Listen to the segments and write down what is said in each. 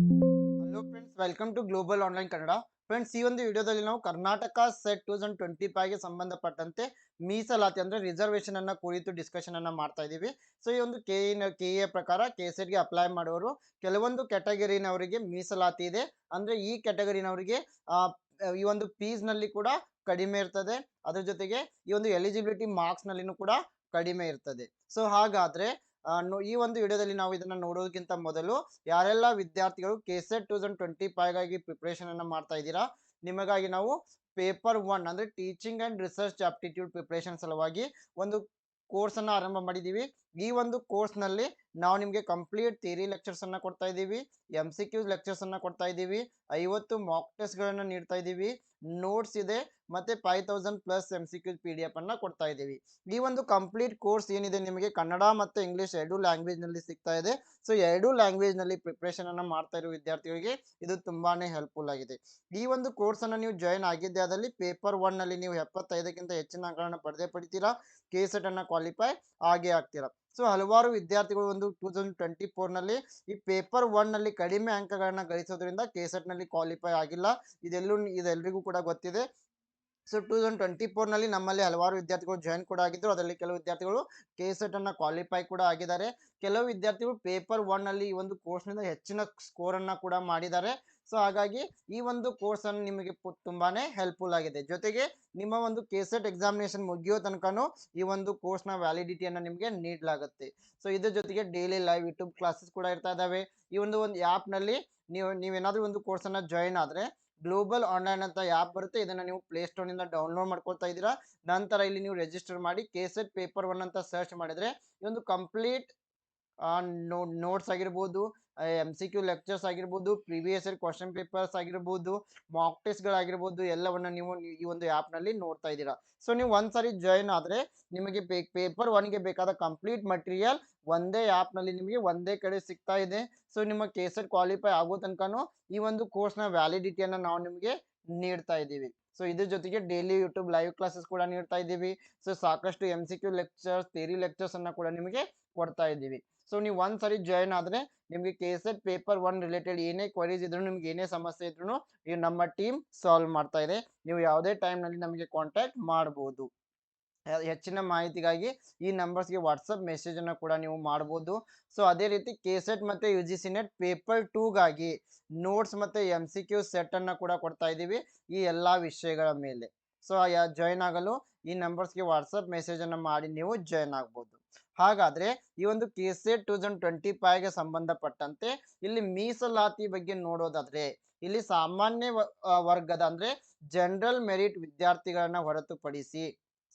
Hello friends welcome to global online Kannada friends ಈ ಒಂದು ವಿಡಿಯೋದಲ್ಲಿ ನಾವು Karnataka SET two thousand twenty ಫೈವ್ಗೆ ಸಂಬಂಧಪಟ್ಟಂತೆ ಮೀಸಲಾತಿ ಅಂದ್ರೆ ರಿಸರ್ವೇಶನ್ ಅನ್ನ ಕುರಿತು ಡಿಸ್ಕಷನ್ ಅನ್ನ ಮಾಡ್ತಾ ಇದ್ದೀವಿ. ಸೊ ಈ ಒಂದು ಕೆ ಕೆ ಎ ಪ್ರಕಾರ ಕೆ ಗೆ ಅಪ್ಲೈ ಮಾಡುವವರು ಕೆಲವೊಂದು ಕ್ಯಾಟಗರಿನವರಿಗೆ ಮೀಸಲಾತಿ ಇದೆ. ಅಂದ್ರೆ ಈ ಕ್ಯಾಟಗರಿನವರಿಗೆ ಈ ಒಂದು ಫೀಸ್ನಲ್ಲಿ ಕೂಡ ಕಡಿಮೆ ಇರ್ತದೆ. ಅದ್ರ ಜೊತೆಗೆ ಈ ಒಂದು ಎಲಿಜಿಬಿಲಿಟಿ ಮಾರ್ಕ್ಸ್ ನಲ್ಲಿನೂ ಕೂಡ ಕಡಿಮೆ ಇರ್ತದೆ. ಸೊ ಹಾಗಾದ್ರೆ ಈ ಒಂದು ವಿಡಿಯೋದಲ್ಲಿ ನಾವು ಇದನ್ನ ನೋಡೋದಕ್ಕಿಂತ ಮೊದಲು ಯಾರೆಲ್ಲ ವಿದ್ಯಾರ್ಥಿಗಳು ಕೆ ಟೂ ತೌಸಂಡ್ ಟ್ವೆಂಟಿ ಫೈವ್ಗಾಗಿ ಪ್ರಿಪ್ರೇಷನ್ ಅನ್ನ ಮಾಡ್ತಾ ಇದ್ದೀರಾ, ನಿಮಗಾಗಿ ನಾವು ಪೇಪರ್ ಒನ್ ಅಂದ್ರೆ teaching and research aptitude preparation ಸಲುವಾಗಿ ಒಂದು ಕೋರ್ಸ್ ಅನ್ನ ಆರಂಭ ಮಾಡಿದೀವಿ ಈ ಒಂದು ಕೋರ್ಸ್ನಲ್ಲಿ ನಾವು ನಿಮಗೆ ಕಂಪ್ಲೀಟ್ ಥಿಯರಿ ಲೆಕ್ಚರ್ಸ್ ಅನ್ನ ಕೊಡ್ತಾ ಇದ್ದೀವಿ ಎಂ ಸಿ ಕ್ಯೂಸ್ ಲೆಕ್ಚರ್ಸ್ ಅನ್ನ ಕೊಡ್ತಾ ಇದ್ದೀವಿ, ಐವತ್ತು ಮಾಕ್ ಟೆಸ್ಟ್ ಗಳನ್ನ ನೀಡ್ತಾ ಇದ್ದೀವಿ ನೋಟ್ಸ್ ಇದೆ, ಮತ್ತೆ five thousand plus M C Qs P D F ಅನ್ನ ಕೊಡ್ತಾ ಇದ್ದೀವಿ. ಈ ಒಂದು ಕಂಪ್ಲೀಟ್ ಕೋರ್ಸ್ ಏನಿದೆ ನಿಮಗೆ ಕನ್ನಡ ಮತ್ತೆ ಇಂಗ್ಲಿಷ್ ಎರಡು ಲ್ಯಾಂಗ್ವೇಜ್ನಲ್ಲಿ ಸಿಗ್ತಾ ಇದೆ. ಸೊ ಎರಡು ಲ್ಯಾಂಗ್ವೇಜ್ನಲ್ಲಿ ಪ್ರಿಪ್ರೇಷನ್ ಅನ್ನ ಮಾಡ್ತಾ ಇರೋ ವಿದ್ಯಾರ್ಥಿಗಳಿಗೆ ಇದು ತುಂಬಾನೇ ಹೆಲ್ಪ್ಫುಲ್ ಆಗಿದೆ. ಈ ಒಂದು ಕೋರ್ಸ್ ಅನ್ನ ನೀವು ಜಾಯಿನ್ ಆಗಿದ್ದೆ ಅದರಲ್ಲಿ ಪೇಪರ್ ಒನ್ನಲ್ಲಿ ನೀವು ಎಪ್ಪತ್ತೈದಕ್ಕಿಂತ ಹೆಚ್ಚಿನ ಅಂಕಗಳನ್ನು ಪಡೆದೇ ಪಡಿತೀರಾ ಕೆ ಸೆಟ್ ಅನ್ನ ಕ್ವಾಲಿಫೈ ಆಗೇ ಆಗ್ತೀರಾ. ಸೊ ಹಲವಾರು ವಿದ್ಯಾರ್ಥಿಗಳು ಒಂದು ಟೂ ತೌಸಂಡ್ ಟ್ವೆಂಟಿ ಫೋರ್ನಲ್ಲಿ ಈ ಪೇಪರ್ ಒನ್ನಲ್ಲಿ ಕಡಿಮೆ ಅಂಕಗಳನ್ನ ಗಳಿಸೋದ್ರಿಂದ ಕೆ ಸೆಟ್ನಲ್ಲಿ ಕ್ವಾಲಿಫೈ ಆಗಿಲ್ಲ. ಇದೆಲ್ಲೂ ಇದೆಲ್ಲರಿಗೂ ಕೂಡ ಗೊತ್ತಿದೆ. ಸೊ ಟೂ ತೌಸಂಡ್ ಟ್ವೆಂಟಿ ಫೋರ್ನಲ್ಲಿ ನಮ್ಮಲ್ಲಿ ಹಲವಾರು ವಿದ್ಯಾರ್ಥಿಗಳು ಜಾಯಿನ್ ಕೂಡ ಆಗಿದ್ರು. ಅದರಲ್ಲಿ ಕೆಲವು ವಿದ್ಯಾರ್ಥಿಗಳು ಕೆ ಅನ್ನ ಕ್ವಾಲಿಫೈ ಕೂಡ ಆಗಿದ್ದಾರೆ. ಕೆಲವು ವಿದ್ಯಾರ್ಥಿಗಳು ಪೇಪರ್ ಒನ್ನಲ್ಲಿ ಈ ಒಂದು ಕೋರ್ಸ್ನಿಂದ ಹೆಚ್ಚಿನ ಸ್ಕೋರ್ ಅನ್ನ ಕೂಡ ಮಾಡಿದ್ದಾರೆ. ಸೊ ಹಾಗಾಗಿ ಈ ಒಂದು ಕೋರ್ಸ್ ಅನ್ನು ನಿಮಗೆ ತುಂಬಾನೇ ಹೆಲ್ಪ್ಫುಲ್ ಆಗಿದೆ. ಜೊತೆಗೆ ನಿಮ್ಮ ಒಂದು ಕೆಸೆಟ್ ಎಕ್ಸಾಮಿನೇಷನ್ ಮುಗಿಯೋ ತನಕನೂ ಈ ಒಂದು ಕೋರ್ಸ್ನ ವ್ಯಾಲಿಡಿಟಿಯನ್ನ ನಿಮಗೆ ನೀಡಲಾಗುತ್ತೆ. ಸೊ ಇದ್ರ ಜೊತೆಗೆ ಡೈಲಿ ಲೈವ್ ಯೂಟ್ಯೂಬ್ ಕ್ಲಾಸಸ್ ಕೂಡ ಇರ್ತಾ ಇದಾವೆ. ಈ ಒಂದು ಒಂದು ಆ್ಯಪ್ನಲ್ಲಿ ನೀವು, ನೀವೇನಾದ್ರೂ ಒಂದು ಕೋರ್ಸ್ ಅನ್ನ ಜಾಯಿನ್ ಆದ್ರೆ ಗ್ಲೋಬಲ್ ಆನ್ಲೈನ್ ಅಂತ ಆ್ಯಪ್ ಬರುತ್ತೆ. ಇದನ್ನ ನೀವು ಪ್ಲೇ ಸ್ಟೋರ್ನಿಂದ ಡೌನ್ಲೋಡ್ ಮಾಡ್ಕೊಳ್ತಾ ಇದ್ದೀರಾ. ನಂತರ ಇಲ್ಲಿ ನೀವು ರಿಜಿಸ್ಟರ್ ಮಾಡಿ ಕೆ ಸೆಟ್ ಪೇಪರ್ ಒನ್ ಅಂತ ಸರ್ಚ್ ಮಾಡಿದ್ರೆ ಈ ಒಂದು ಕಂಪ್ಲೀಟ್ ನೋಟ್ಸ್ ಆಗಿರ್ಬೋದು ಎಂ ಸಿ ಕ್ಯೂ ಲೆಕ್ಚರ್ಸ್ ಆಗಿರ್ಬೋದು ಪ್ರಿವಿಯಸ್ ಇಯರ್ ಕ್ವಶನ್ ಪೇಪರ್ಸ್ ಆಗಿರ್ಬೋದು ಮಾಕ್ ಟೆಸ್ಟ್ಗಳಾಗಿರ್ಬೋದು ಎಲ್ಲವನ್ನ ನೀವು ಈ ಒಂದು ಆ್ಯಪ್ನಲ್ಲಿ ನಲ್ಲಿ ನೋಡ್ತಾ ಇದ್ದೀರಾ. ಸೊ ನೀವು ಒಂದ್ಸರಿ ಜಾಯಿನ್ ಆದ್ರೆ ನಿಮಗೆ ಪೇಪರ್ ಒನ್ಗೆ ಬೇಕಾದ ಕಂಪ್ಲೀಟ್ ಮಟೀರಿಯಲ್ ಒಂದೇ ಆ್ಯಪ್ನಲ್ಲಿ ನಲ್ಲಿ ನಿಮಗೆ ಒಂದೇ ಕಡೆ ಸಿಗ್ತಾ ಇದೆ. ಸೊ ನಿಮ್ಮ ಕೇಸರ್ ಕ್ವಾಲಿಫೈ ಆಗೋ ತನಕನೂ ಈ ಒಂದು ಕೋರ್ಸ್ನ ವ್ಯಾಲಿಡಿಟಿಯನ್ನು ನಾವು ನಿಮಗೆ ನೀಡ್ತಾ ಇದ್ದೀವಿ. ಸೊ ಇದ್ರ ಜೊತೆಗೆ ಡೈಲಿ ಯೂಟ್ಯೂಬ್ ಲೈವ್ ಕ್ಲಾಸಸ್ ಕೂಡ ನೀಡ್ತಾ ಇದ್ದೀವಿ. ಸೊ ಸಾಕಷ್ಟು M C Q lectures theory lectures ಅನ್ನ ಕೂಡ ನಿಮಗೆ ಕೊಡ್ತಾ ಇದ್ದೀವಿ. ಸೊ ನೀವು ಒಂದ್ಸರಿ ಜಾಯಿನ್ ಆದ್ರೆ ನಿಮಗೆ ಕೆ ಪೇಪರ್ ಒನ್ ರಿಲೇಟೆಡ್ ಏನೇ ಕ್ವರೀಸ್ ಇದ್ರು ನಿಮ್ಗೆ ಏನೇ ಸಮಸ್ಯೆ ಇದ್ರು ನಮ್ಮ ಟೀಮ್ ಸಾಲ್ವ್ ಮಾಡ್ತಾ ಇದೆ. ನೀವು ಯಾವುದೇ ಟೈಮ್ನಲ್ಲಿ ನಲ್ಲಿ ನಮಗೆ ಕಾಂಟ್ಯಾಕ್ಟ್ ಮಾಡಬಹುದು ಹೆಚ್ಚಿನ ಮಾಹಿತಿಗಾಗಿ ಈ ನಂಬರ್ಸ್ಗೆ ವಾಟ್ಸಪ್ ಮೆಸೇಜ್ ಅನ್ನ ಕೂಡ ನೀವು ಮಾಡಬಹುದು ಸೊ, ಅದೇ ರೀತಿ ಕೆ ಸೆಟ್ ಮತ್ತೆ U G C NET paper ಟೂಗಾಗಿ notes ಮತ್ತೆ ಎಂ ಸಿ ಕ್ಯೂ ಸೆಟ್ ಅನ್ನ ಕೂಡ ಕೊಡ್ತಾ ಇದ್ದೀವಿ ಈ ಎಲ್ಲಾ ವಿಷಯಗಳ ಮೇಲೆ. ಸೊ ಜಾಯಿನ್ ಆಗಲು ಈ ನಂಬರ್ಸ್ಗೆ ವಾಟ್ಸಪ್ ಮೆಸೇಜ್ ಅನ್ನ ಮಾಡಿ ನೀವು ಜಾಯ್ನ್ ಆಗ್ಬೋದು. ಹಾಗಾದ್ರೆ ಈ ಒಂದು ಕೆ ಟೂ ತೌಸಂಡ್ ಟ್ವೆಂಟಿ ಫೈವ್ಗೆ ಸಂಬಂಧಪಟ್ಟಂತೆ ಇಲ್ಲಿ ಮೀಸಲಾತಿ ಬಗ್ಗೆ ನೋಡೋದಾದ್ರೆ, ಇಲ್ಲಿ ಸಾಮಾನ್ಯ ವರ್ಗದ ಅಂದ್ರೆ ಜನರಲ್ ಮೆರಿಟ್ ವಿದ್ಯಾರ್ಥಿಗಳನ್ನ ಹೊರತುಪಡಿಸಿ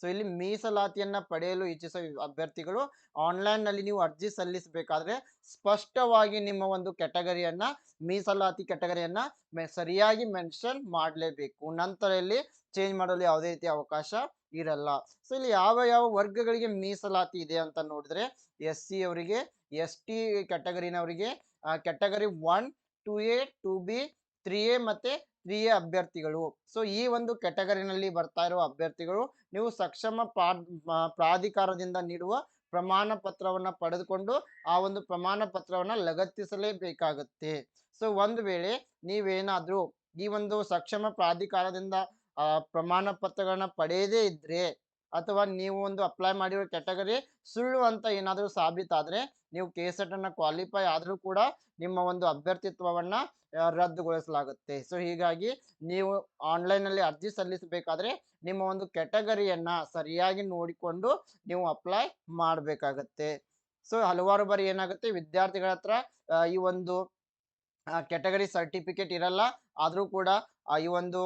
ಸೊ ಇಲ್ಲಿ ಮೀಸಲಾತಿಯನ್ನ ಪಡೆಯಲು ಇಚ್ಛಿಸುವ ಅಭ್ಯರ್ಥಿಗಳು ಆನ್ಲೈನ್ನಲ್ಲಿ ನೀವು ಅರ್ಜಿ ಸಲ್ಲಿಸಬೇಕಾದ್ರೆ ಸ್ಪಷ್ಟವಾಗಿ ನಿಮ್ಮ ಒಂದು ಕೆಟಗರಿಯನ್ನ ಮೀಸಲಾತಿ ಕೆಟಗರಿಯನ್ನ ಸರಿಯಾಗಿ ಮೆನ್ಷನ್ ಮಾಡಲೇಬೇಕು. ನಂತರ ಇಲ್ಲಿ ಚೇಂಜ್ ಮಾಡಲು ಯಾವುದೇ ರೀತಿಯ ಅವಕಾಶ ಇರಲ್ಲ. ಸೊ ಇಲ್ಲಿ ಯಾವ ಯಾವ ವರ್ಗಗಳಿಗೆ ಮೀಸಲಾತಿ ಇದೆ ಅಂತ ನೋಡಿದ್ರೆ ಎಸ್ ಸಿ ಅವರಿಗೆ S T ಕ್ಯಾಟಗರಿನವರಿಗೆ category one two A two B three A ಮತ್ತೆ ತ್ರೀ ಎ ಅಭ್ಯರ್ಥಿಗಳು. ಸೊ ಈ ಒಂದು ಕ್ಯಾಟಗರಿನಲ್ಲಿ ಬರ್ತಾ ಇರುವ ಅಭ್ಯರ್ಥಿಗಳು, ನೀವು ಸಕ್ಷಮ ಪ್ರಾ- ಪ್ರಾಧಿಕಾರದಿಂದ ನೀಡುವ ಪ್ರಮಾಣ ಪತ್ರವನ್ನು ಪಡೆದುಕೊಂಡು ಆ ಒಂದು ಪ್ರಮಾಣ ಪತ್ರವನ್ನ ಲಗತ್ತಿಸಲೇಬೇಕಾಗುತ್ತೆ. ಸೊ ಒಂದು ವೇಳೆ ನೀವೇನಾದ್ರೂ ಈ ಒಂದು ಸಕ್ಷಮ ಪ್ರಾಧಿಕಾರದಿಂದ ಆ, ಪ್ರಮಾಣ ಪತ್ರಗಳನ್ನ ಪಡೆಯದೇ ಇದ್ರೆ ಅಥವಾ ನೀವು ಒಂದು ಅಪ್ಲೈ ಮಾಡಿರೋ ಕ್ಯಾಟಗರಿ ಸುಳ್ಳು ಅಂತ ಏನಾದರೂ ಸಾಬೀತಾದ್ರೆ ನೀವು ಕೆ ಅನ್ನ ಕ್ವಾಲಿಫೈ ಆದರೂ ಕೂಡ ನಿಮ್ಮ ಒಂದು ಅಭ್ಯರ್ಥಿತ್ವವನ್ನ ರದ್ದುಗೊಳಿಸಲಾಗುತ್ತೆ. ಸೊ ಹೀಗಾಗಿ ನೀವು ಆನ್ಲೈನ್ ಅಲ್ಲಿ ಅರ್ಜಿ ಸಲ್ಲಿಸಬೇಕಾದ್ರೆ ನಿಮ್ಮ ಒಂದು ಕೆಟಗರಿಯನ್ನ ಸರಿಯಾಗಿ ನೋಡಿಕೊಂಡು ನೀವು ಅಪ್ಲೈ ಮಾಡಬೇಕಾಗತ್ತೆ. ಸೊ ಹಲವಾರು ಬಾರಿ ಏನಾಗುತ್ತೆ ವಿದ್ಯಾರ್ಥಿಗಳ ಹತ್ರ ಈ ಒಂದು ಕೆಟಗರಿ ಸರ್ಟಿಫಿಕೇಟ್ ಇರಲ್ಲ, ಆದರೂ ಕೂಡ ಈ ಒಂದು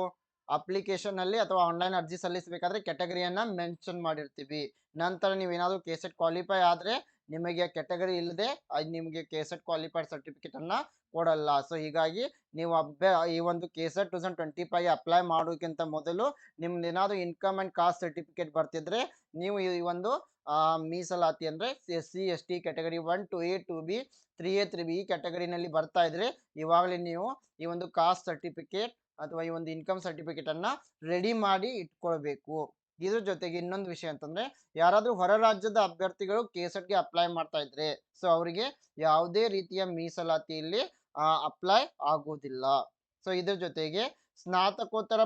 ಅಪ್ಲಿಕೇಶನ್ ಅಲ್ಲಿ ಅಥವಾ ಆನ್ಲೈನ್ ಅರ್ಜಿ ಸಲ್ಲಿಸಬೇಕಾದ್ರೆ ಕೆಟಗರಿಯನ್ನ ಮೆನ್ಷನ್ ಮಾಡಿರ್ತೀವಿ. ನಂತರ ನೀವೇನಾದ್ರೂ ಕೆ ಸೆಟ್ ಕ್ವಾಲಿಫೈ ಆದ್ರೆ ನಿಮಗೆ ಕೆಟಗರಿ ಇಲ್ಲದೆ ನಿಮಗೆ ಕೆಸೆಟ್ ಕ್ವಾಲಿಫೈಡ್ ಸರ್ಟಿಫಿಕೇಟ್ ಅನ್ನ ಕೊಡಲ್ಲ. ಸೊ, ಹೀಗಾಗಿ ನೀವು ಅಭ್ಯ, ಈ ಒಂದು K SET two thousand twenty five apply ಮಾಡೋಕ್ಕಿಂತ ಮೊದಲು ನಿಮ್ದು ಏನಾದರೂ ಇನ್ಕಮ್ ಅಂಡ್ ಕಾಸ್ಟ್ ಸರ್ಟಿಫಿಕೇಟ್ ಬರ್ತಿದ್ರೆ ನೀವು ಈ ಒಂದು ಮೀಸಲಾತಿ ಅಂದರೆ S C, S, T category one, two A, two B, three A, three B ಈ ಕೆಟಗರಿನಲ್ಲಿ ಬರ್ತಾ ಇದ್ರೆ ಇವಾಗಲೇ ನೀವು ಈ ಒಂದು ಕಾಸ್ಟ್ ಸರ್ಟಿಫಿಕೇಟ್ ಅಥವಾ ಈ ಒಂದು ಇನ್ಕಮ್ ಸರ್ಟಿಫಿಕೇಟ್ ಅನ್ನ ರೆಡಿ ಮಾಡಿ ಇಟ್ಕೊಳ್ಬೇಕು. ಇದ್ರ ಜೊತೆಗೆ ಇನ್ನೊಂದು ವಿಷಯ ಅಂತಂದ್ರೆ, ಯಾರಾದ್ರೂ ಹೊರ ರಾಜ್ಯದ ಅಭ್ಯರ್ಥಿಗಳು ಕೆ ಗೆ ಅಪ್ಲೈ ಮಾಡ್ತಾ ಇದ್ರೆ ಸೊ ಅವರಿಗೆ ಯಾವುದೇ ರೀತಿಯ ಮೀಸಲಾತಿಯಲ್ಲಿ ಅಪ್ಲೈ ಆಗುವುದಿಲ್ಲ. ಸೊ ಇದ್ರ ಜೊತೆಗೆ ಸ್ನಾತಕೋತ್ತರ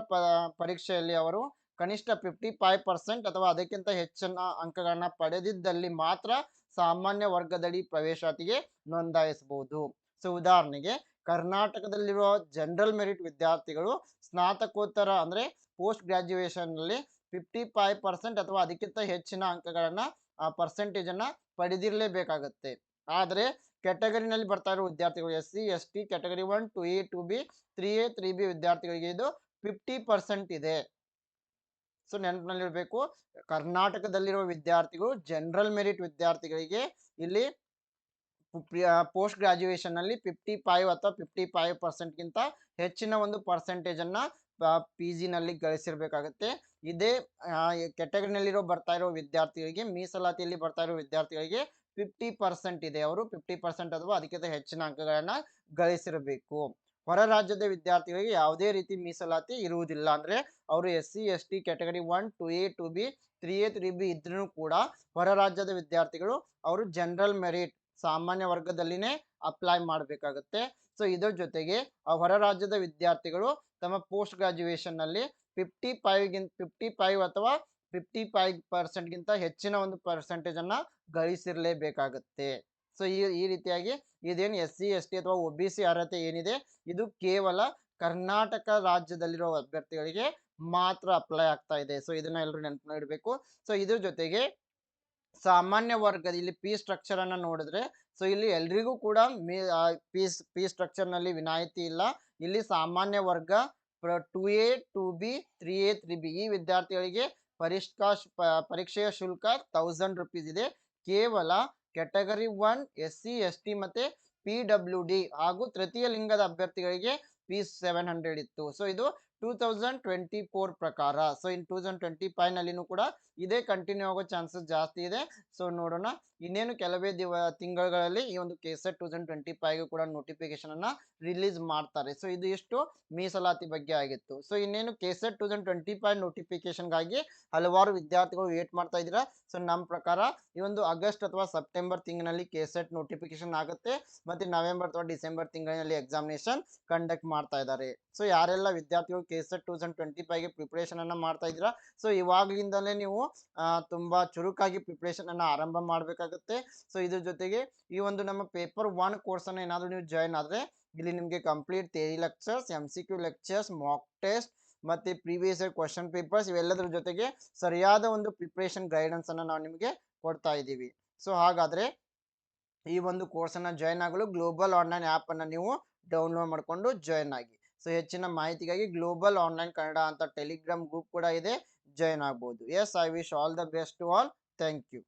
ಪರೀಕ್ಷೆಯಲ್ಲಿ ಅವರು ಕನಿಷ್ಠ ಫಿಫ್ಟಿ ಫೈವ್ ಪರ್ಸೆಂಟ್ ಅಥವಾ ಅದಕ್ಕಿಂತ ಹೆಚ್ಚಿನ ಅಂಕಗಳನ್ನ ಪಡೆದಿದ್ದಲ್ಲಿ ಮಾತ್ರ ಸಾಮಾನ್ಯ ವರ್ಗದಡಿ ಪ್ರವೇಶಾತಿಗೆ ನೋಂದಾಯಿಸಬಹುದು. ಸೊ ಉದಾಹರಣೆಗೆ ಕರ್ನಾಟಕದಲ್ಲಿರುವ ಜನರಲ್ ಮೆರಿಟ್ ವಿದ್ಯಾರ್ಥಿಗಳು ಸ್ನಾತಕೋತ್ತರ ಅಂದರೆ ಪೋಸ್ಟ್ ಗ್ರ್ಯಾಜುಯೇಷನ್ನಲ್ಲಿ ನಲ್ಲಿ ಫಿಫ್ಟಿ ಫೈವ್ ಪರ್ಸೆಂಟ್ ಅಥವಾ ಅದಕ್ಕಿಂತ ಹೆಚ್ಚಿನ ಅಂಕಗಳನ್ನು, ಆ ಪರ್ಸೆಂಟೇಜನ್ನು ಪಡೆದಿರಲೇಬೇಕಾಗತ್ತೆ. ಆದರೆ ಕ್ಯಾಟಗರಿನಲ್ಲಿ ಬರ್ತಾ ಇರೋ ವಿದ್ಯಾರ್ಥಿಗಳು S C, S T category one two A two B three A three B ವಿದ್ಯಾರ್ಥಿಗಳಿಗೆ ಇದು ಫಿಫ್ಟಿ ಪರ್ಸೆಂಟ್ ಇದೆ. ಸೊ ನೆನಪಿನಲ್ಲಿರಬೇಕು, ಕರ್ನಾಟಕದಲ್ಲಿರುವ ವಿದ್ಯಾರ್ಥಿಗಳು, ಜನರಲ್ ಮೆರಿಟ್ ವಿದ್ಯಾರ್ಥಿಗಳಿಗೆ ಇಲ್ಲಿ ಪೋಸ್ಟ್ ಗ್ರಾಜ್ಯುಯೇಷನ್ನಲ್ಲಿ ಫಿಫ್ಟಿ ಫೈವ್ ಅಥವಾ ಫಿಫ್ಟಿ ಫೈವ್ ಪರ್ಸೆಂಟ್ಗಿಂತ ಹೆಚ್ಚಿನ ಒಂದು ಪರ್ಸೆಂಟೇಜನ್ನು ಪಿ ನಲ್ಲಿ ಗಳಿಸಿರಬೇಕಾಗುತ್ತೆ. ಇದೇ ಕೆಟಗರಿನಲ್ಲಿರೋ ಬರ್ತಾ ಇರೋ ವಿದ್ಯಾರ್ಥಿಗಳಿಗೆ, ಮೀಸಲಾತಿಯಲ್ಲಿ ಬರ್ತಾ ಇರೋ ವಿದ್ಯಾರ್ಥಿಗಳಿಗೆ ಫಿಫ್ಟಿ ಪರ್ಸೆಂಟ್ ಇದೆ. ಅವರು ಫಿಫ್ಟಿ ಪರ್ಸೆಂಟ್ ಅಥವಾ ಅದಕ್ಕಿಂತ ಹೆಚ್ಚಿನ ಅಂಕಗಳನ್ನು ಗಳಿಸಿರಬೇಕು. ಹೊರ ರಾಜ್ಯದ ವಿದ್ಯಾರ್ಥಿಗಳಿಗೆ ಯಾವುದೇ ರೀತಿ ಮೀಸಲಾತಿ ಇರುವುದಿಲ್ಲ. ಅಂದ್ರೆ ಅವರು S C, S T category one, two A, two B, three A, three B ಇದ್ರೂ ಕೂಡ ಹೊರ ರಾಜ್ಯದ ವಿದ್ಯಾರ್ಥಿಗಳು ಅವರು ಜನರಲ್ ಮೆರಿಟ್ ಸಾಮಾನ್ಯ ವರ್ಗದಲ್ಲಿನೇ ಅಪ್ಲೈ ಮಾಡಬೇಕಾಗುತ್ತೆ. ಸೊ ಇದರ ಜೊತೆಗೆ ಹೊರ ರಾಜ್ಯದ ವಿದ್ಯಾರ್ಥಿಗಳು ತಮ್ಮ ಪೋಸ್ಟ್ ಗ್ರಾಜ್ಯುಯೇಷನ್ನಲ್ಲಿ ಫಿಫ್ಟಿ ಫೈವ್ ಗಿಂತ ಫಿಫ್ಟಿ ಫೈವ್ ಅಥವಾ ಫಿಫ್ಟಿ ಫೈವ್ ಪರ್ಸೆಂಟ್ಗಿಂತ ಹೆಚ್ಚಿನ ಒಂದು ಪರ್ಸೆಂಟೇಜ್ ಅನ್ನ ಗಳಿಸಿರ್ಲೇಬೇಕಾಗತ್ತೆ. ಸೊ ಈ ಈ ರೀತಿಯಾಗಿ ಇದೇನು ಎಸ್ ಸಿ ಎಸ್ ಟಿ ಅಥವಾ ಒ ಬಿ ಸಿ ಅರ್ಹತೆ ಏನಿದೆ? ಇದು ಕೇವಲ ಕರ್ನಾಟಕ ರಾಜ್ಯದಲ್ಲಿರೋ ಅಭ್ಯರ್ಥಿಗಳಿಗೆ ಮಾತ್ರ ಅಪ್ಲೈ ಆಗ್ತಾ ಇದೆ. ಸೊ ಇದನ್ನ ಎಲ್ಲರೂ ನೆನಪು ಇಡಬೇಕು ಸೊ ಇದ್ರ ಜೊತೆಗೆ ಸಾಮಾನ್ಯ ವರ್ಗದ ಇಲ್ಲಿ ಪಿ ಸ್ಟ್ರಕ್ಚರ್ ಅನ್ನ ನೋಡಿದ್ರೆ ಸೊ ಇಲ್ಲಿ ಎಲ್ರಿಗೂ ಕೂಡ ಮೀ ಪಿ ಸ್ಟ್ರಕ್ಚರ್ನಲ್ಲಿ ವಿನಾಯಿತಿ ಇಲ್ಲ. ಇಲ್ಲಿ ಸಾಮಾನ್ಯ ವರ್ಗ two A two B three A three B ಈ ವಿದ್ಯಾರ್ಥಿಗಳಿಗೆ ಪರಿಷ್ಕಾ ಪರೀಕ್ಷೆಯ ಶುಲ್ಕ ತೌಸಂಡ್ ರುಪೀಸ್ ಇದೆ. ಕೇವಲ category one S C S T ಮತ್ತೆ ಪಿ ಡಬ್ಲ್ಯೂ ಡಿ ಹಾಗೂ ತೃತೀಯ ಲಿಂಗದ ಅಭ್ಯರ್ಥಿಗಳಿಗೆ ಫೀಸ್ ಸೆವೆನ್ ಹಂಡ್ರೆಡ್ ಇತ್ತು. ಸೊ ಇದು ಟೂ ತೌಸಂಡ್ ಟ್ವೆಂಟಿ ಫೋರ್ ಪ್ರಕಾರ so in two thousand twenty ಕೂಡ ಇದೇ ಕಂಟಿನ್ಯೂ ಆಗೋ ಚಾನ್ಸಸ್ ಜಾಸ್ತಿ ಇದೆ. ಸೊ ನೋಡೋಣ. ಇನ್ನೇನು ಕೆಲವೇ ದಿವ, ತಿಂಗಳುಗಳಲ್ಲಿ ಈ ಒಂದು KSET two thousand twenty five ಕೂಡ ನೋಟಿಫಿಕೇಶನ್ ಅನ್ನ ರಿಲೀಸ್ ಮಾಡ್ತಾರೆ. ಸೊ ಇದು ಎಷ್ಟು ಮೀಸಲಾತಿ ಬಗ್ಗೆ ಆಗಿತ್ತು. ಸೊ ಇನ್ನೇನು KSET two thousand twenty five ನೋಟಿಫಿಕೇಶನ್ಗಾಗಿ ಹಲವಾರು ವಿದ್ಯಾರ್ಥಿಗಳು ವೇಟ್ ಮಾಡ್ತಾ ಇದ್ದೀರಾ? ಸೊ ನಮ್ಮ ಪ್ರಕಾರ ಈ ಒಂದು ಆಗಸ್ಟ್ ಅಥವಾ ಸೆಪ್ಟೆಂಬರ್ ತಿಂಗಳಲ್ಲಿ ಕೆಸೆಟ್ ನೋಟಿಫಿಕೇಶನ್ ಆಗುತ್ತೆ. ಮತ್ತೆ ನವೆಂಬರ್ ಅಥವಾ ಡಿಸೆಂಬರ್ ತಿಂಗಳಿನಲ್ಲಿ ಎಕ್ಸಾಮಿನೇಷನ್ ಕಂಡಕ್ಟ್ ಮಾಡ್ತಾ ಇದ್ದಾರೆ. ಸೊ ಯಾರೆಲ್ಲ ವಿದ್ಯಾರ್ಥಿಗಳು ಕೆಸೆಟ್ ಟೂ ತೌಸಂಡ್ ಟ್ವೆಂಟಿ ಫೈವ್ಗೆ ಪ್ರಿಪ್ರೇಷನ್ ಅನ್ನ ಮಾಡ್ತಾ ಇದ್ದೀರಾ? ಸೊ ಇವಾಗಲಿಂದಲೇ ನೀವು ತುಂಬಾ ಚುರುಕಾಗಿ ಪ್ರಿಪ್ರೇಷನ್ ಅನ್ನ ಆರಂಭ ಮಾಡಬೇಕಾಗುತ್ತೆ. ಸೊ ಇದ್ರ ಜೊತೆಗೆ ಈ ಒಂದು ನಮ್ಮ ಪೇಪರ್ ಒನ್ ಕೋರ್ಸ್ ಅನ್ನ ಏನಾದ್ರು ನೀವು ಜಾಯಿನ್ ಆದ್ರೆ, ಇಲ್ಲಿ ನಿಮಗೆ complete theory lectures M C Q lectures mock test ಮತ್ತೆ ಪ್ರೀವಿಯಸ್ ಇಯರ್ ಕ್ವಶನ್ ಪೇಪರ್ಸ್ ಇವೆಲ್ಲದರ ಜೊತೆಗೆ ಸರಿಯಾದ ಒಂದು ಪ್ರಿಪ್ರೇಷನ್ ಗೈಡೆನ್ಸ್ ಅನ್ನ ನಾವು ನಿಮಗೆ ಕೊಡ್ತಾ ಇದ್ದೀವಿ. ಸೊ ಹಾಗಾದ್ರೆ ಈ ಒಂದು ಕೋರ್ಸ್ ಅನ್ನ ಜಾಯಿನ್ ಆಗಲು ಗ್ಲೋಬಲ್ ಆನ್ಲೈನ್ ಆಪ್ ಅನ್ನ ನೀವು ಡೌನ್ಲೋಡ್ ಮಾಡಿಕೊಂಡು ಜಾಯಿನ್ ಆಗಿ. ಸೊ, ಹೆಚ್ಚಿನ ಮಾಹಿತಿಗಾಗಿ ಗ್ಲೋಬಲ್ ಆನ್ಲೈನ್ ಕನ್ನಡ ಅಂತ ಟೆಲಿಗ್ರಾಮ್ ಗ್ರೂಪ್ ಕೂಡ ಇದೆ. ಜಾಯಿನ್ ಆಗ್ಬೋದು. Yes I wish all the best to all thank you